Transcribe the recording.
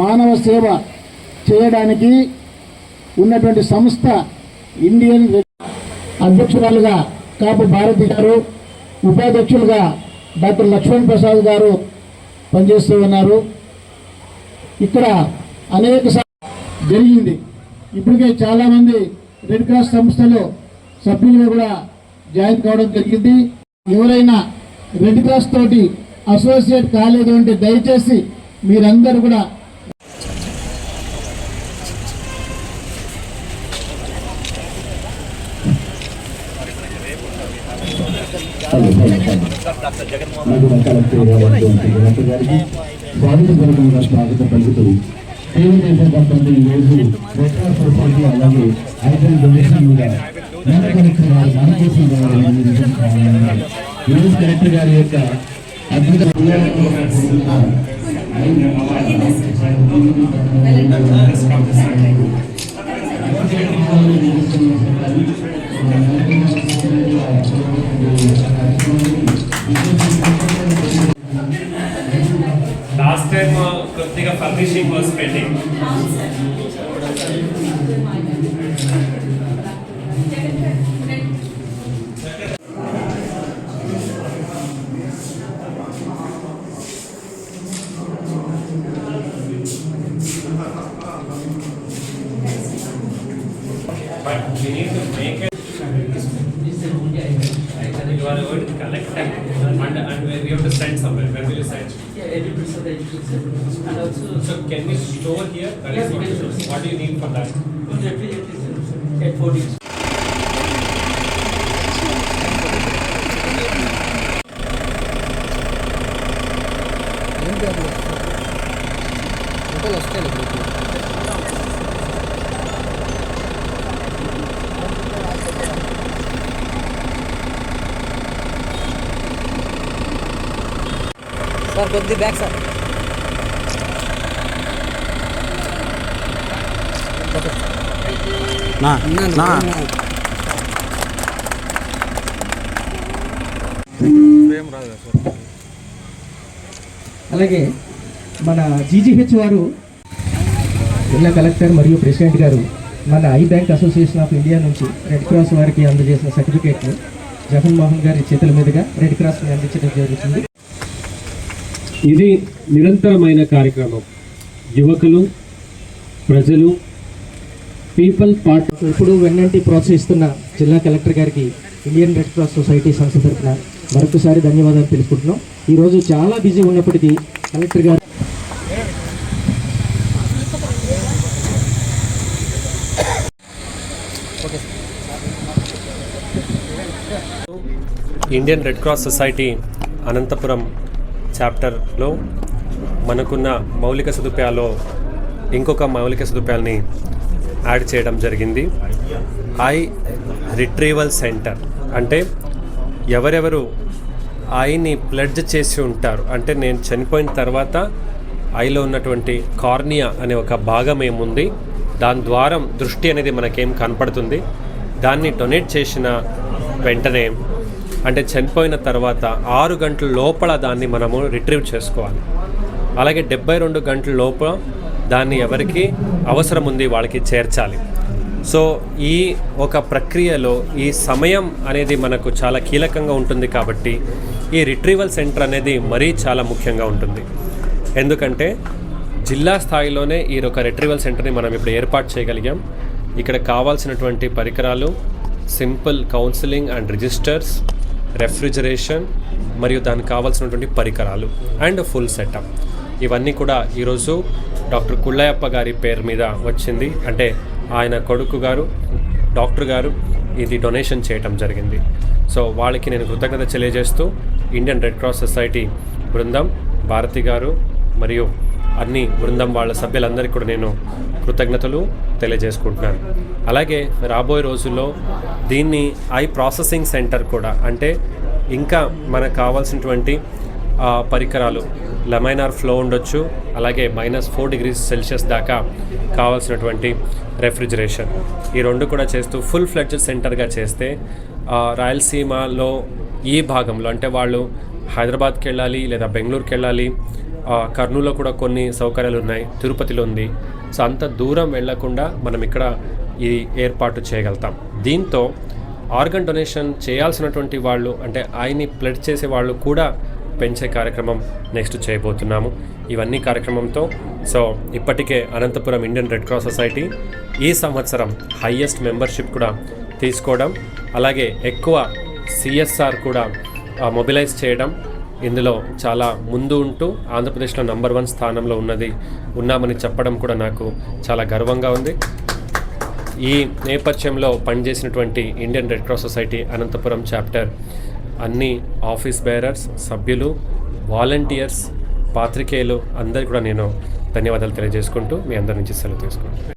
మానవ సేవ చేయడానికి ఉన్నటువంటి సంస్థ ఇండియన్ అధ్యక్షురాలుగా కాపు భారతి గారు ఉపాధ్యక్షులుగా డాక్టర్ లక్ష్మణ్ ప్రసాద్ గారు పనిచేస్తూ ఉన్నారు. ఇక్కడ అనేక జరిగింది. ఇప్పటికే చాలామంది రెడ్ క్రాస్ సంస్థలో సభ్యులుగా కూడా జాయిన్ కావడం జరిగింది. ఎవరైనా రెడ్ క్రాస్ తోటి అసోసియేట్ కాలేదు అంటే దయచేసి మీరందరూ కూడా స్వాగత స్వాగతం పలుకుతూ తెలుగుదేశం పట్టణంలో సొసైటీ అలాగే ఐటల్ డొనేషన్ కూడా మన కలెక్టర్ గారు మన కలెక్టర్ గారి యొక్క Last time uh, Kartika furnishing was pending. But we need to make it. You are going to collect them and, and we have to send somewhere. Where will you send? Yeah, percent education and also So can we store here? Yes, what-. What do you need for that? at forty. Sir కొద్ది back sir. నా నా. అలాగే మన GGH వారు జిల్లా collector మరియు president గారు మన eye bank association of India నుంచి రెడ్ క్రాస్ వారికి అందజేసిన సర్టిఫికేట్ను జగన్మోహన్ గారి చేతుల మీదుగా రెడ్ క్రాస్ని అందించడం జరుగుతుంది. ఇది నిరంతరమైన కార్యక్రమం. యువకులు ప్రజలు పీపుల్ పార్ట్ ఇప్పుడు వెన్నంటి ప్రోత్సహిస్తున్న జిల్లా కలెక్టర్ గారికి ఇండియన్ రెడ్ క్రాస్ సొసైటీ సంస్థ తరఫున మరొకసారి ధన్యవాదాలు తెలుసుకుంటున్నాం ఈరోజు చాలా బిజీ ఉన్నప్పటికీ కలెక్టర్ గారు Indian red cross society Anantapur చాప్టర్లో మనకున్న మౌలిక సదుపాయాల్లో ఇంకొక మౌలిక సదుపాయాల్ని యాడ్ చేయడం జరిగింది. ఐ రిట్రీవల్ సెంటర్ అంటే ఎవరెవరు ఐని ప్లడ్జ్ చేసి ఉంటారు. అంటే నేను చనిపోయిన తర్వాత ఐలో ఉన్నటువంటి కార్నియా అనే ఒక భాగం ఏముంది? దాని ద్వారా దృష్టి అనేది మనకేం కనపడుతుంది? దాన్ని డొనేట్ చేసిన వెంటనే అంటే చనిపోయిన తర్వాత ఆరు గంటల లోపల దాన్ని మనము రిట్రీవ్ చేసుకోవాలి. అలాగే డెబ్బై రెండు గంటల లోపల దాన్ని ఎవరికి అవసరం ఉంది వాళ్ళకి చేర్చాలి. సో ఈ ఒక ప్రక్రియలో ఈ సమయం అనేది మనకు చాలా కీలకంగా ఉంటుంది కాబట్టి ఈ రిట్రీవల్ సెంటర్ అనేది మరీ చాలా ముఖ్యంగా ఉంటుంది. ఎందుకంటే జిల్లా స్థాయిలోనే ఈ ఒక రిట్రీవల్ సెంటర్ని మనం ఇప్పుడు ఏర్పాటు చేయగలిగాం. ఇక్కడ కావాల్సినటువంటి పరికరాలు simple counselling and registers refrigeration మరియు దానికి కావాల్సినటువంటి పరికరాలు అండ్ ఫుల్ సెటప్ ఇవన్నీ కూడా ఈరోజు డాక్టర్ కుళ్ళయ్యప్ప గారి పేరు మీద వచ్చింది. అంటే ఆయన కొడుకు గారు డాక్టర్ గారు ఇది డొనేషన్ చేయటం జరిగింది. సో వాళ్ళకి నేను కృతజ్ఞత తెలియజేస్తూ ఇండియన్ రెడ్ క్రాస్ సొసైటీ బృందం భారతి గారు మరియు అన్ని బృందం వాళ్ళ సభ్యులందరికీ కూడా నేను కృతజ్ఞతలు తెలియజేసుకుంటున్నాను. అలాగే రాబోయే రోజుల్లో దీన్ని ఐ ప్రాసెసింగ్ సెంటర్ కూడా అంటే ఇంకా మనకు కావాల్సినటువంటి పరికరాలు లెమైనార్ ఫ్లో ఉండొచ్చు అలాగే మైనస్ ఫోర్ డిగ్రీస్ సెల్సియస్ దాకా కావాల్సినటువంటి రెఫ్రిజరేషన్. ఈ రెండు కూడా చేస్తూ ఫుల్ ఫ్లెడ్జ్ సెంటర్గా చేస్తే రాయలసీమలో ఈ భాగంలో అంటే వాళ్ళు హైదరాబాద్కి వెళ్ళాలి లేదా బెంగళూరుకి వెళ్ళాలి కర్నూలులో కూడా కొన్ని సౌకర్యాలు ఉన్నాయి. తిరుపతిలో ఉంది. సో అంత దూరం వెళ్ళకుండా మనం ఇక్కడ ఈ ఏర్పాటు చేయగలుగుతాం. దీంతో ఆర్గన్ డొనేషన్ చేయాల్సినటువంటి వాళ్ళు అంటే ఆయన్ని ప్లడ్ చేసే వాళ్ళు కూడా పెంచే కార్యక్రమం నెక్స్ట్ చేయబోతున్నాము. ఇవన్నీ కార్యక్రమంతో సో ఇప్పటికే Anantapur Indian red cross society ఈ సంవత్సరం హయ్యెస్ట్ మెంబర్షిప్ కూడా తీసుకోవడం అలాగే ఎక్కువ సిఎస్ఆర్ కూడా మొబిలైజ్ చేయడం ఇందులో చాలా ముందు ఉంటూ ఆంధ్రప్రదేశ్లో నంబర్ వన్ స్థానంలో ఉన్నది ఉన్నామని చెప్పడం కూడా నాకు చాలా గర్వంగా ఉంది. ఈ నేపథ్యంలో పనిచేసినటువంటి Indian red cross society Anantapur chapter అన్ని ఆఫీస్ బేరర్స్ సభ్యులు వాలంటీర్స్ పాత్రికేయులు అందరికీ కూడా నేను ధన్యవాదాలు తెలియజేసుకుంటూ మీ అందరి నుంచి సెలవు తీసుకుంటాను